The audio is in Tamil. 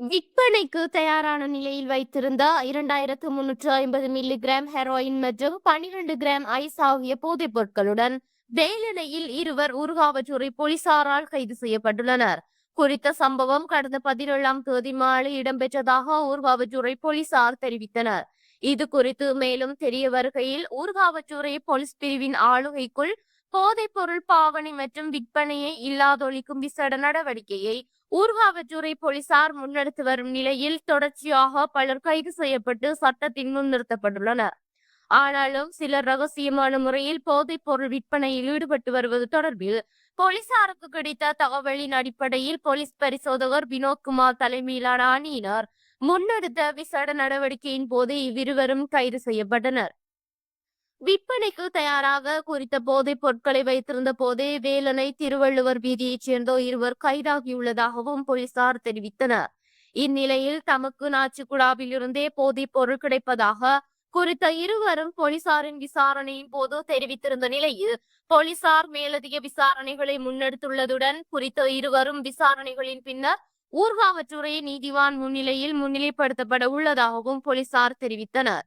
விற்பனைக்கு தயாரான நிலையில் வைத்திருந்த இரண்டாயிரத்து முன்னூற்று ஐம்பது மில்லி கிராம் ஹெரோயின் மற்றும் பனிரெண்டு கிராம் ஐஸ் ஆகிய போதைப் பொருட்களுடன் வேலனையில் இருவர் ஊர்காவற்றுறை போலீசாரால் கைது செய்யப்பட்டுள்ளனர். குறித்த சம்பவம் கடந்த பதினேழாம் தேதி மாலை இடம்பெற்றதாக ஊர்காவற்றுறை போலீசார் தெரிவித்தனர். இது குறித்து மேலும் தெரிய வருகையில் ஊர்காவற்றுறை போலீஸ் பிரிவின் ஆளுகைக்குள் போதைப் பொருள் பாவனை மற்றும் விற்பனையை இல்லாதொழிக்கும் விசேட நடவடிக்கையை ஊர்காவற்றுறை போலீசார் முன்னெடுத்து வரும் நிலையில் தொடர்ச்சியாக பலர் கைது செய்யப்பட்டு சட்டத்தின் முன் நிறுத்தப்பட்டுள்ளனர். ஆனாலும் சிலர் ரகசியமான முறையில் போதைப் பொருள் விற்பனையில் ஈடுபட்டு வருவது தொடர்பில் போலீசாருக்கு கிடைத்த தகவலின் அடிப்படையில் போலீஸ் பரிசோதகர் வினோத்குமார் தலைமையிலான அணியினர் முன்னெடுத்த விசேட நடவடிக்கையின் போது இவ்விருவரும் கைது செய்யப்பட்டனர். விற்பனைக்கு தயாராக குறித்த போதைப் பொருட்களை வைத்திருந்த போதே வேலனை திருவள்ளுவர் வீதியைச் சேர்ந்த இருவர் கைதாகியுள்ளதாகவும் போலீசார் தெரிவித்தனர். இந்நிலையில் தமக்கு நாச்சிக்குடாவில் இருந்தே போதைப் பொருள் கிடைப்பதாக குறித்த இருவரும் போலீசாரின் விசாரணையின் போது தெரிவித்திருந்த நிலையில் போலீசார் மேலதிக விசாரணைகளை முன்னெடுத்துள்ளதுடன் குறித்த இருவரும் விசாரணைகளின் பின்னர் ஊர்காவற்றுறை நீதிவான் முன்னிலையில் முன்னிலைப்படுத்தப்பட உள்ளதாகவும் போலீசார் தெரிவித்தனர்.